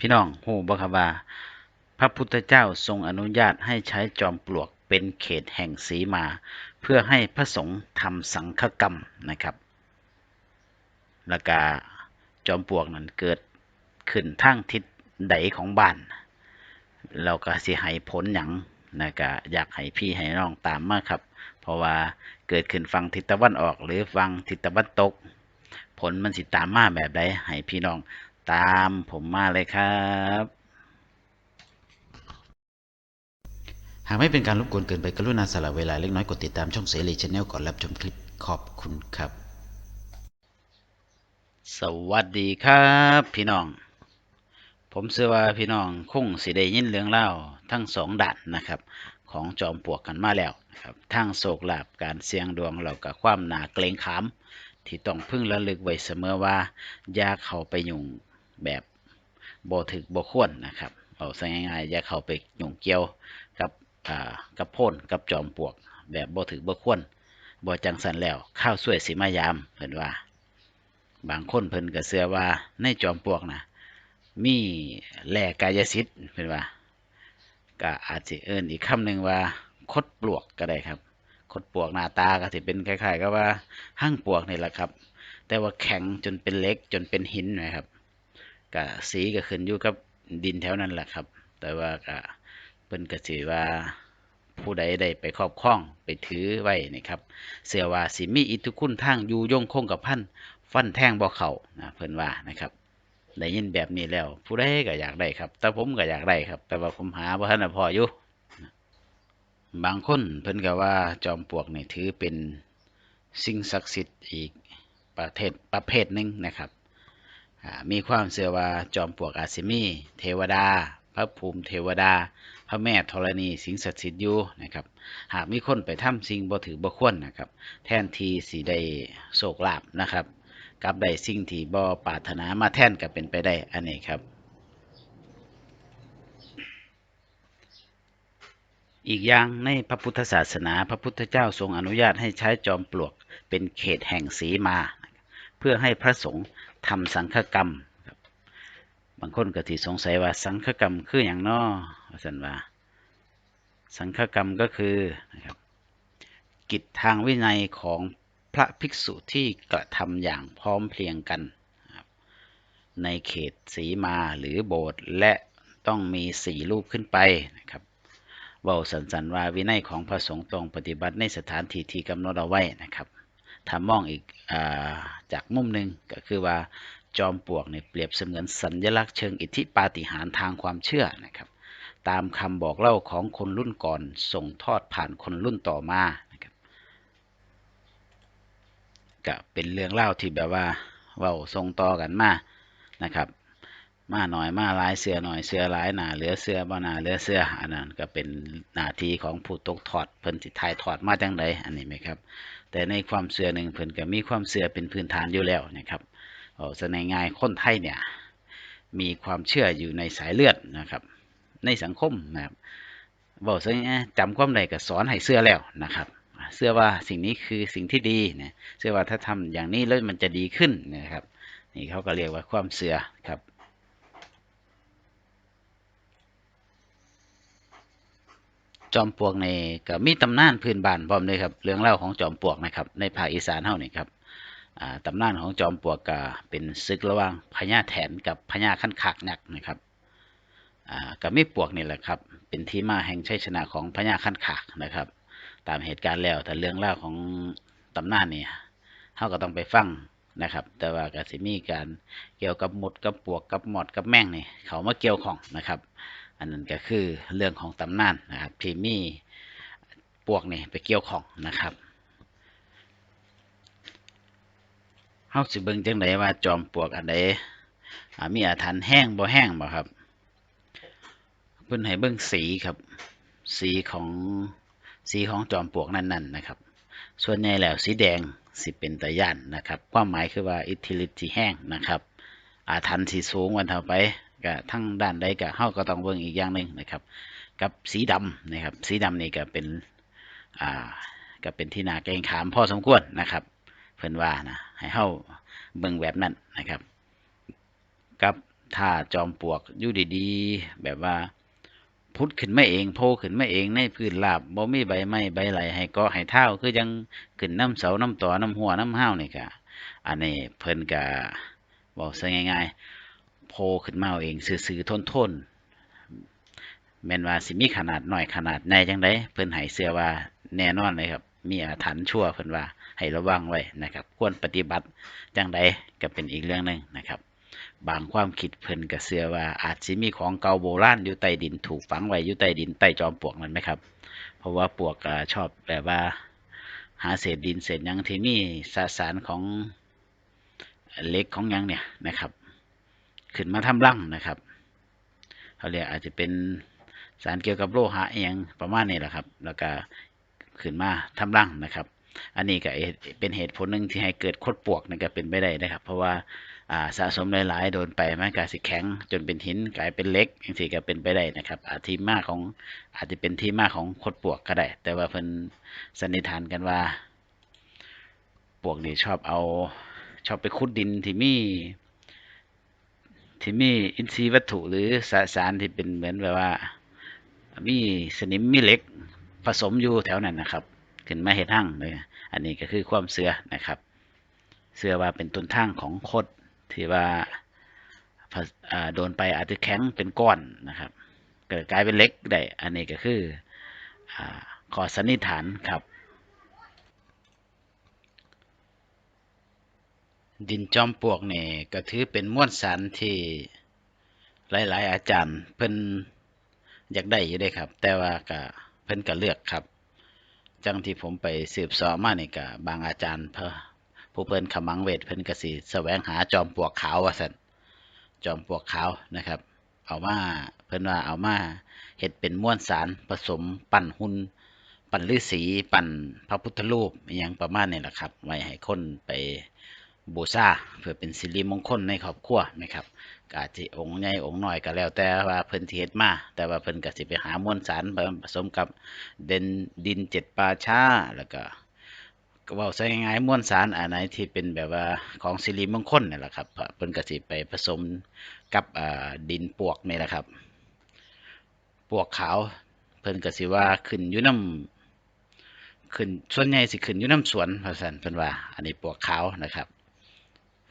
พี่น้องฮู้บ่คบาพระพุทธเจ้าทรงอนุญาตให้ใช้จอมปลวกเป็นเขตแห่งสีมา เพื่อให้พระสงฆ์ทำสังฆกรรมนะครับแล้วก็จอมปลวกนั้นเกิดขึ้นทางทิศใดของบ้านเราก็สิให้ผลหยังนะก็อยากให้พี่ให้น้องตามมาครับ เพราะว่าเกิดขึ้นฝั่งทิศตะวันออก หรือฝั่งทิศตะวันตก ผลมันสิตามมาแบบใดให้พี่น้อง ตามผมมาเลยครับ หากไม่เป็นการรบกวนเกินไปกรุณาสละเวลาเล็กน้อยกดติดตามช่องเสรีชาแนลก่อนรับชมคลิปขอบคุณครับ สวัสดีครับ พี่น้อง ผมเชื่อว่าพี่น้องคงสิได้ยินเรื่องเล่าทั้งสองด้านนะครับ ของจอมปลวกกันมาแล้วนะครับทั้งโศกลาบการเสี่ยงดวงเรากับความหนาเกรงขามที่ต้องพึ่งระลึกไว้เสมอว่าอย่าเข้าไปยุ่ง แบบบ่ถึกบ่ควรนะครับ เอาซะง่ายๆอย่าเข้าไปยุ่งเกี่ยวกับอ่ากับโพ่นกับจอมปลวก แบบบ่ถึกบ่ควรบ่จังสันแล้วข้าวสวยสิมายามเพิ่นว่า บางคนเพิ่นก็เชื่อว่าในจอมปลวกนะมีแหล่กายสิทธิ์เพิ่นว่าก็อาจสิเอิ้นอีกคำหนึ่งว่าคดปลวกก็ได้ครับ คดปลวกหน้าตาก็สิเป็นคล้ายๆกับว่าหั่งปลวกนี่แหละครับ แต่ว่าแข็งจนเป็นเล็กจนเป็นหินนะครับ ก็สีก็ขึ้นอยู่กับดินแถวนั้นแหละครับ แต่ว่าก็เพิ่นก็สิว่าผู้ใดได้ไปครอบครองไปถือไว้นี่ครับ เสียว่าสิมีอิทธิคุณทางอยู่ยงคงกับพันฟันแทงบ่อเขานะเพิ่นว่านะครับได้ยินแบบนี้แล้ว ผู้ใดก็อยากได้ครับ แต่ผมก็อยากได้ครับ แต่ว่าผมหาบ่ทันพออยู่บางคนเพิ่นก็ว่าจอมปลวกนี่ถือเป็นสิ่งศักดิ์สิทธิ์อีกประเทศประเภทหนึ่งนะครับ มีความเชื่อว่าจอมปลวกอาจสิมี เทวดา พระภูมิเทวดา พระแม่ธรณีสิงสิทธิ์อยู่นะครับ หากมีคนไปทำสิ่งบ่ถือบ่ควรนะครับ แทนทีสิได้โศกลาบนะครับกับได้สิ่งที่บ่ปรารถนามาแทนก็เป็นไปได้อันนี้ครับ อีกอย่างในพระพุทธศาสนา พระพุทธเจ้าทรงอนุญาตให้ใช้จอมปลวกเป็นเขตแห่งสีมา เพื่อให้พระสงฆ์ทำสังฆกรรมครับบางคนก็ที่สงสัยว่าสังฆกรรมคืออย่างน้อว่าสันว่า สังฆกรรมก็คือนะครับกิจทางวินัยของพระภิกษุที่กระทำอย่างพร้อมเพรียงกัน ในเขตสีมาหรือโบสถ์และต้องมีสี่รูปขึ้นไปนะครับเว้าสันสันว่าวินัยของพระสงฆ์ตรงปฏิบัติในสถานที่ที่กำหนดเอาไว้นะครับ ถ้ามองอีกอาจากมุมหนึ่งก็คือว่าจอมปลวกเนี่ยเปรียบเสมือนสัญลักษณ์เชิงอิทธิปาฏิหาริย์ทางความเชื่อนะครับ ตามคำบอกเล่าของคนรุ่นก่อนส่งทอดผ่านคนรุ่นต่อมานะครับก็เป็นเรื่องเล่าที่แบบว่าเว้าส่งต่อกันมานะครับ มาหน่อยมาหลายเสือหน่อยเสือหลายหนาเหลือเสือบ่หนาเหลือเสืออันนั้นก็เป็นหน้าที่ของผู้ตกทอดเพิ่นสิถ่ายทอดมาจังไดอันนี้ไหมครับ แต่ในความเชื่อหนึ่งเพิ่นก็มีความเชื่อเป็นพื้นฐานอยู่แล้วนะครับเอาซะง่ายคนไทยเนี่ยมีความเชื่ออยู่ในสายเลือดนะครับ ในสังคมนะครับบอกซะง่ายจำความใดก็สอนให้เชื่อแล้วนะครับเชื่อว่าสิ่งนี้คือสิ่งที่ดีนะเชื่อว่าถ้าทำอย่างนี้แล้วมันจะดีขึ้นนะครับ นี่เขาก็เรียกว่าความเชื่อครับ จอมปลวกในก็มีตำนานพื้นบ้านพร้อมเลยครับเรื่องเล่าของจอมปลวกนะครับ ในภาคอีสานเฮานี่ครับอ่าตำนานของจอมปลวกก็เป็นศึกระหว่างพญาแถนกับพญาขันขากยักนะครับก็มีปลวกนี่แหละครับ เป็นที่มาแห่งชัยชนะของพญาขันขากนะครับ ตามเหตุการณ์แล้วแต่เรื่องเล่าของตำนานนี่เฮาก็ต้องไปฟังนะครับ แต่ว่าก็สิมีการเกี่ยวกับหมุดกับปลวกกับหมอดกับแม่งนี่เขามาเกี่ยวข้องนะครับ อันนั้นก็คือเรื่องของตำนานนะครับที่มีปวกนี่ไปเกี่ยวของนะครับเฮาสิเบิ่งจังไดว่าจอมปลวกอันใดอ่ามีอาถรรพ์แห้งบ่แห้งบ่ครับเพิ่นให้เบิ่งสีครับ สีของสีของจอมปลวกนั้นๆนะครับ ส่วนใหญ่แล้วสีแดงสิเป็นตะย่านนะครับ ความหมายคือว่าอิทธิฤทธิ์สิแห้งนะครับ อาถรรพ์สีสูงวันเท่าไป ก็ทั้งด้านใดก็เฮาก็ต้องเบิ่งอีกอย่างหนึ่งนะครับ กับสีดำนะครับ สีดำนี่ก็เป็นอ่าก็เป็นที่นาเกงขามพอสมควรนะครับ เพิ่นว่านะให้เฮาเบิ่งแบบนั้นนะครับ กับถ้าจอมปลวกอยู่ดีๆ แบบว่าพุดขึ้นมาเองโผล่ขึ้นมาเองในพื้นราบบ่มีใบไม้ใบไหลให้เกาะให้เท้าคือยังขึ้นน้ำเสาน้ำต่อน้ำหัวน้ำห้าวนี่ก็อันนี้เพิ่นก็บอกซะง่ายๆ ล่ขึ้นมาเอาเองซื่อๆทนๆแม่นว่าสิมีขนาดหน้อยขนาดใหญ่จังไดเพิ่นให้เชื่อว่าแน่นอนเลยครับ มีอาถรรพ์ชั่วเพิ่นว่าให้ระวังไว้นะครับ ควรปฏิบัติจังไดก็เป็นอีกเรื่องหนึ่งนะครับ บางความคิดเพิ่นก็เชื่อว่าอาจสิมีของเก่าโบราณอยู่ใต้ดินถูกฝังไว้อยู่ใต้ดินใต้จอมปลวกนั่นไหมครับ เพราะว่าปลวกอชอบแบบว่า หาเศษดินเศษยังที่มีสสารของเล็กของยังเนี่ยนะครับ ขึ้นมาทำรังนะครับเขาเรียกอาจจะเป็นสารเกี่ยวกับโลหะเองประมาณนี้แหละครับ แล้วก็ขึ้นมาทำรังนะครับ อันนี้ก็เป็นเหตุผลหนึ่งที่ให้เกิดคดปลวกนั่ก็เป็นไปได้นะครับ เพราะว่าสะสมหลาย ๆ โดนไปมันก็สิแข็ง จนเป็นหินกลายเป็นเล็กจังซี่ก็เป็นไปได้นะครับ อาจที่มาของอาจจะเป็นที่มาของคดปวกก็ได้ แต่ว่าเพิ่นสันนิษฐานกันว่า ปวกนี่ชอบเอา ชอบไปขุดดินที่มี ที่มีอินทรีย์วัตถุหรือสสารที่เป็นเหมือนแบบว่า มีสนิมมีเหล็กผสมอยู่แถวนั้นนะครับ ขึ้นมาเฮ็ดหั่งเลยอันนี้ก็คือความเชื่อนะครับเชื่อว่าเป็นต้นทางของคดที่ว่าโดนไปอาจจะแข็งเป็นก้อนนะครับเกิดกลายเป็นเล็กได้ อันนี้ก็คืออขอสันนิษฐานครับ ดินจอมปลวกนี่ก็ถือเป็นมวลสารที่หลาย ๆ อาจารย์เพิ่นอยากได้อยู่ได้ครับ แต่ว่าก็เพิ่นก็เลือกครับ จังที่ผมไปสืบสอบมานี่ก็บางอาจารย์เพอผู้เพิ่นขมังเวทเพิ่นก็สิแสวงหาจอมปลวกขาวว่าซั่นจอมปลวกขาวนะครับ เอามาเพิ่นว่าเอามาเฮ็ดเป็นม้วนสารผสมปั้นหุ่นปั้นฤาษีปั้นพระพุทธรูปอหยังประมาณนี้แหละครับ ไว้ให้คนไป บูชาเพื่อเป็นสิริมงคลในครอบครัวนะครับกาจิองค์ใหญ่องค์น้อยก็แล้วแต่ว่าเพิ่นสิเฮ็ดมา แต่ว่าเพิ่นก็สิไปหามวลสารผสมกับเด่นดินเจ็ดป่าช้าแล้วก็ก็เว้าใส่ง่ายๆมวลสารอันไหนที่เป็นแบบว่าของสิริมงคลนี่แหละครับเพิ่นก็สิไปผสมกับอ่าดินปวกนี่แหละครับ ปวกขาวเพิ่นก็สิว่าขึ้นอยู่น้ำขึ้นส่วนใหญ่สิขึ้นอยู่น้ำสวนว่าซั่นเพิ่นว่า อันนี้ปวกขาวนะครับ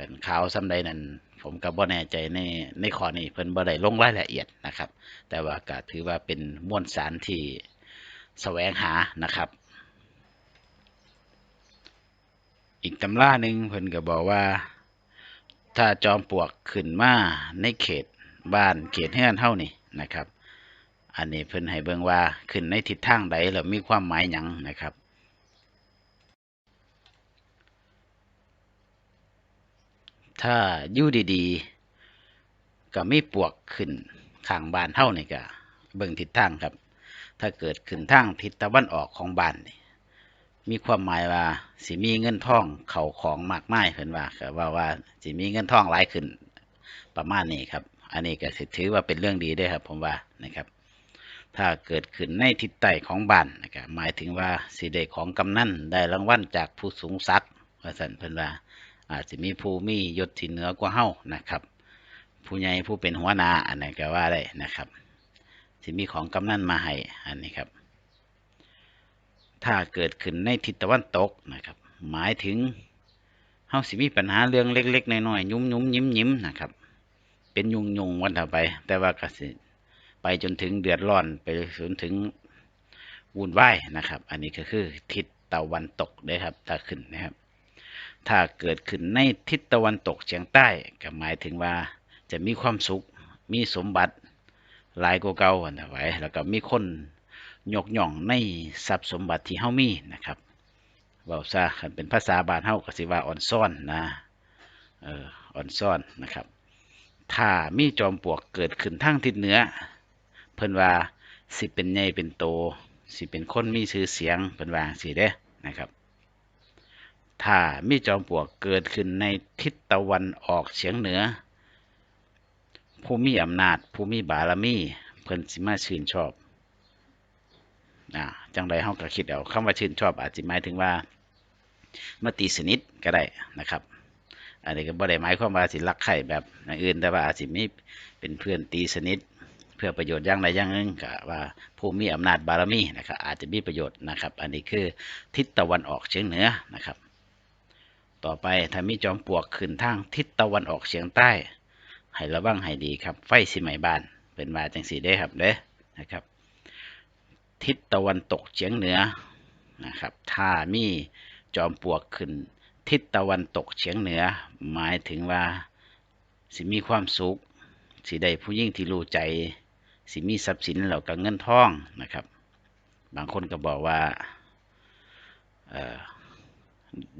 ขันขาวซ้ำใดนั้น ผมก็บ่แน่ใจในในข้อนี้เพิ่นบ่ได้ลงรายละเอียดนะครับ แต่ว่าก็ถือว่าเป็นมวลสารที่แสวงหานะครับ อีกตำราหนึ่งเพิ่นก็บอกว่า ถ้าจอมปลวกขึ้นมาในเขตบ้านเขตเฮือนเฮานี่นะครับ อันนี้เพิ่นให้เบิ่งว่าขึ้นในทิศทางใดแล้วมีความหมายหยังนะครับ ถ้าอยู่ดีๆ ก็มีปวกขึ้นข้างบ้านเฮานี่ก็เบิ่งทิศทางครับ ถ้าเกิดขึ้นทางทิศตะวันออกของบ้านนี่มีความหมายว่าสิมีเงินทองเข้าของมากไมายเพิ่นว่าก็ว่าว่าสิมีเงินทองหลายขึ้นประมาณนี้ครับ อันนี้ก็ถือว่าเป็นเรื่องดีด้วยครับ ผมว่านะครับ ถ้าเกิดขึ้นในทิศใต้ของบ้านนะครับหมายถึงว่าสิได้ของกำนันได้รางวัลจากผู้สูงศักดิ์ว่าซั่นเพิ่นว่า อาจสิมีผู้มียศที่เหนือกว่าเฮานะครับ ผู้ใหญ่ผู้เป็นหัวหน้าอันนั้ก็ว่าได้นะครับสิมีของกำนันมาให้อันนี้ครับ ถ้าเกิดขึ้นในทิศตะวันตกนะครับ หมายถึงเฮาสิมีปัญหาเรื่องเล็กๆน้อยๆยุ่มยุ่มยิ้มยิ้มๆนะครับ เป็นยุงยุงๆวันต่อไป แต่ว่าก็สิไปจนถึงเดือดร้อนไปจนถึงวุ่นวายนะครับ อันนี้ก็คือทิศตะวันตกเด้ครับถ้าขึ้นนะครับ ถ้าเกิดขึ้นในทิศตะวันตกเฉียงใต้ก็หมายถึงว่าจะมีความสุข มีสมบัติหลายกว่าเก่าวันต่อไปแล้วก็มีคนยกย่องในทรัพย์สมบัติที่เฮามีนะครับเว้าซะคันเป็นภาษาบานเฮาก็สิว่าอ่อนซ่อนนะเอออ่อนซ่อนนะครับ ถ้ามีจอมปลวกเกิดขึ้นทางทิศเหนือ เพิ่นว่าสิเป็นใหญ่เป็นโตสิเป็นคนมีชื่อเสียงเพิ่นว่าสิเด้นะครับ ถ้ามีจอมปลวกเกิดขึ้นในทิศตะวันออกเฉียงเหนือ ผู้มีอำนาจ ผู้มีบารมีเพิ่นสิมาชื่นชอบอ่าจังไรเฮาก็คิดเอาคำว่าชื่นชอบอาจจะหมายถึงว่ามาตีสนิทก็ได้นะครับอันนี้ก็บ่ได้หมายความว่าสิรักใครแบบอื่นแต่ว่าอาจสิมีเป็นเพื่อนตีสนิท เพื่อประโยชน์อย่างใดอย่างหนึ่งก็ว่าผู้มีอำนาจบารมีนะครับอาจจะมีประโยชน์นะครับ อันนี้คือทิศตะวันออกเฉียงเหนือนะครับ ต่อไปถ้ามีจอมปลวกขึ้นทางทิศตะวันออกเฉียงใต้ให้ระวังให้ดีครับ ไฟสิไหมบ้านเป็นมาจังสีได้ครับเด้อนะครับ ทิศตะวันตกเฉียงเหนือนะครับ ถ้ามีจอมปลวกขึ้น ทิศตะวันตกเฉียงเหนือ หมายถึงว่าสิมีความสุขสิได้ผู้ยิ่งที่รู้ใจ สิมีทรัพย์สินแล้วก็เงินทองนะครับ บางคนก็บอกว่าเอ่อ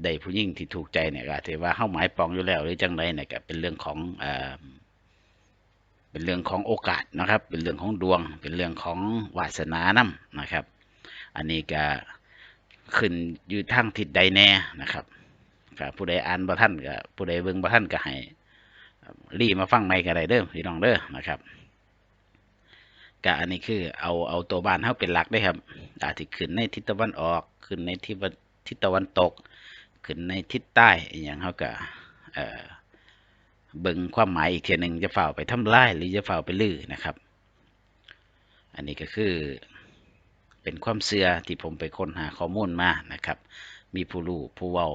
ได้ผู้ยิ่งที่ถูกใจเนี่ยก็ถือว่าเข้าหมายปองอยู่แล้วหรือจังไรเนี่ยก็เป็นเรื่องของเอ่อเป็นเรื่องของโอกาสนะครับ เป็นเรื่องของดวง เป็นเรื่องของวาสนานํนะครับ อันนี้ก็ขึ้นอยู่ทางทิศใดแน่นะครับก็ผู้ใดอ่านบ่ท่านก็ผู้ใดเบิ่งบ่ท่านก็ให้รีมาฟังใหม่ก็ได้เด้อพี่น้องเด้อนะครับก็อันนี้คือเอาเอาตัวบ้านเฮาเป็นหลักได้ครับอาจจะขึ้นในทิศตะวันออก ขึ้นในทิศ ทิศตะวันตก ขึ้นในทิศใต้อย่างเฮาก็เบิ่งความหมายอีกเทียหนึ่งจะฝ่าไปทำลายหรือจะฝ่าไปลื้อนะครับ อันนี้ก็คือเป็นความเชื่อที่ผมไปค้นหาข้อมูลมานะครับ มีผู้รู้ผู้เว้า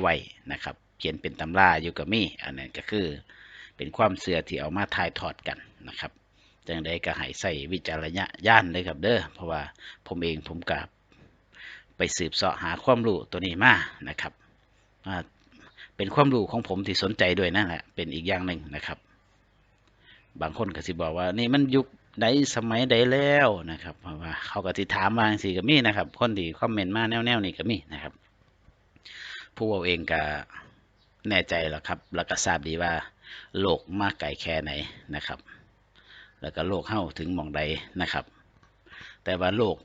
ไว้นะครับ เขียนเป็นตำราอยู่กับมีอันนั้นก็คือเป็นความเชื่อที่เอามาถ่ายทอดกันนะครับจังใดก็ให้ใส่วิจารณญาณเลยครับเด้อเพราะว่าผมเองผมกับ ไปสืบเสาะหาความรู้ตัวนี้มานะครับเป็นความรู้ของผมที่สนใจด้วยนั่นแหละเป็นอีกอย่างหนึ่งนะครับ บางคนก็สิบอกว่านี่มันยุคใดสมัยใดแล้วนะครับเพราะว่าเขาก็สิถามมาสิก็มีนะครับ คนที่คอมเมนต์มาแนวๆนี้ก็มีนะครับ ผู้เอาเองก็แน่ใจแล้วครับ แล้วก็ทราบดีว่าโลกมากไกลแค่ไหนนะครับ แล้วก็โลกเข้าถึงมองใดนะครับ แต่ว่าโลก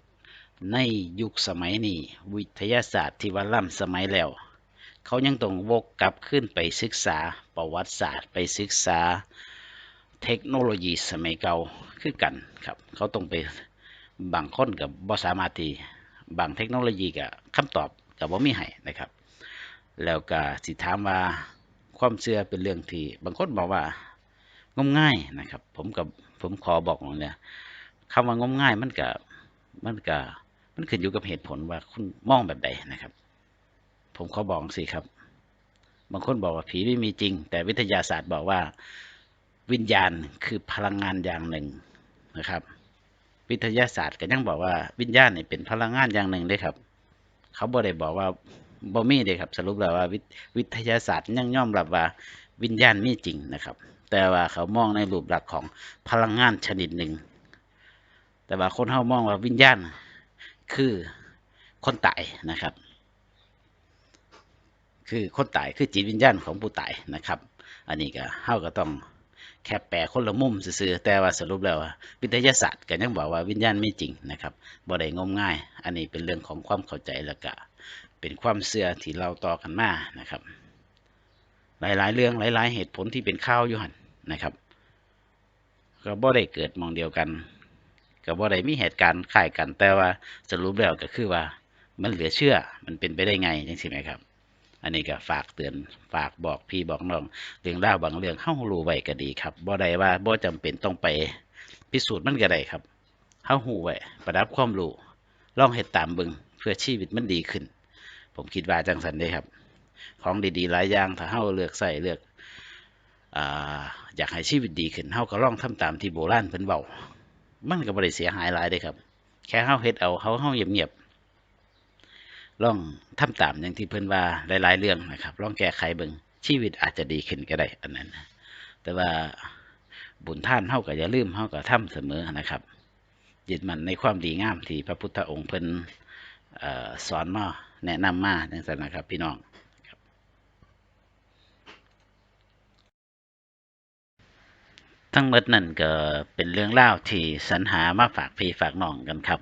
ในยุคสมัยนี้วิทยาศาสตร์ที่ว่าล้ำสมัยแล้ว เขายังต้องวกกลับขึ้นไปศึกษาประวัติศาสตร์ไปศึกษาเทคโนโลยีสมัยเก่าคือกันครับ เขาต้องไปบางคนกับบ่สามารถที่บางเทคโนโลยีกับคำตอบกับบ่ามีให้นะครับ แล้วก็สิถามว่าความเชื่อเป็นเรื่องที่บางคนบอกว่างมง่ายนะครับ ผมกับผมขอบอกเนี่ยคำว่างมง่ายมันกับมันกับ มันขึ้นอยู่กับเหตุผลว่าคุณมองแบบใดนะครับ ผมขอบอกสิครับ บางคนบอกว่าผีไม่มีจริง แต่วิทยาศาสตร์บอกว่าวิญญาณคือพลังงานอย่างหนึ่งนะครับ วิทยาศาสตร์ก็ยังบอกว่าวิญญาณนี่เป็นพลังงานอย่างหนึ่งเลยครับ เขาบ่ได้บอกว่าบ่มีเลยครับ สรุปแล้วว่าวิวิทยาศาสตร์ยังยอมรับว่าวิญญาณมีจริงนะครับ แต่ว่าเขามองในรูปลักษณ์ของพลังงานชนิดหนึ่งแต่ว่าคนเขามองว่าวิญญาณ คือคนตายนะครับ คือคนตายคือจิตวิญญาณของผู้ตายนะครับ อันนี้ก็เฮาก็ต้องแค่แปลคนละมุมซื่อๆแต่ว่าสรุปแล้ววิทยาศาสตร์ก็ยังบอกว่าวิญญาณไม่จริงนะครับบ่ได้งมง่าย อันนี้เป็นเรื่องของความเข้าใจแล้วก็เป็นความเชื่อที่เราต่อกันมานะครับ หลายๆ เรื่องหลาย ๆ เหตุผลที่เป็นข้าวอยู่หันนะครับ ก็บ่ได้เกิดมองเดียวกัน ก็บ่ได้มีเหตุการณ์คล้ายกัน แต่ว่าสรุปแล้วก็คือว่ามันเหลือเชื่อมันเป็นไปได้ไงจังไหมครับ อันนี้ก็ฝากเตือนฝากบอกพี่บอกน้องเรื่องราบางเรื่องเฮารู้ไว้ก็ดีครับบ่ได้ว่าบ่จำเป็นต้องไปพิสูจน์มันก็ได้ครับเฮาฮู้ไว้ประดับความรู้ลองเฮ็ดตามบิ่งเพื่อชีวิตมันดีขึ้น ผมคิดว่าจังสันเด้ครับ ของดีๆหลายอย่างถ้าเฮาเลือกใส่เลือกออยากให้ชีวิตดีขึ้นเฮาก็ลองทำตามที่โบราณเพิ่นเว้า มันก็บ่ได้เสียหายหลายเด้ครับ แค่เฮาเฮ็ดเอาเฮาเฮาเงียบๆลองทำตามอย่างที่เพิ่นว่าหลาย ๆ เรื่องนะครับลองแก้ไขเบิ่งชีวิตอาจจะดีขึ้นก็ได้อันนั้นนะแต่ว่าบุญท่านเฮาก็อย่าลืมเฮาก็ทำเสมอนะครับยึดมันในความดีงามที่พระพุทธองค์เพิ่นอสอนมาแนะนำมาจังซั่นนะครับ พี่น้อง ทั้งหมดนั่นก็เป็นเรื่องเล่าที่สรรหามาฝากพี่ฝากน้องกันครับ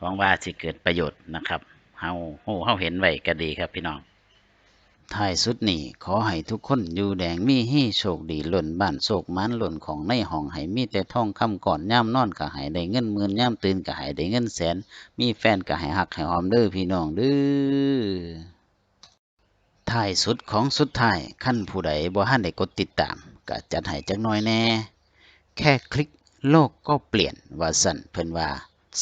หวังว่าสิเกิดประโยชน์นะครับเฮาฮู้เฮาเห็นไว้ก็ดีครับพี่น้องท้ายสุดนี้ขอให้ทุกคนอยู่แดงมีให้โชคดีหล่นบ้านโศกมันหล่นของในห้องให้มีแต่ท่องคำก่อนย่ามนอนก็ให้ได้เงินหมื่นย่ามตื่นก็ให้ได้เงินแสน มีแฟนก็ให้หักให้หอมเด้อพี่น้องเด้อท้ายสุดของสุดท้ายขั้นผู้ใดบ่ทันได้กดติดตาม ก็จัดให้จักหน่อยแน่ แค่คลิกโลกก็เปลี่ยนว่าสั่นเพิ่นว่า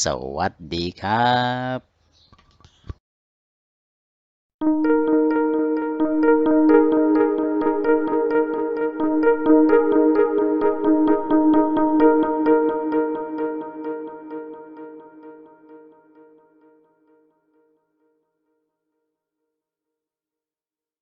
สวัสดีครับ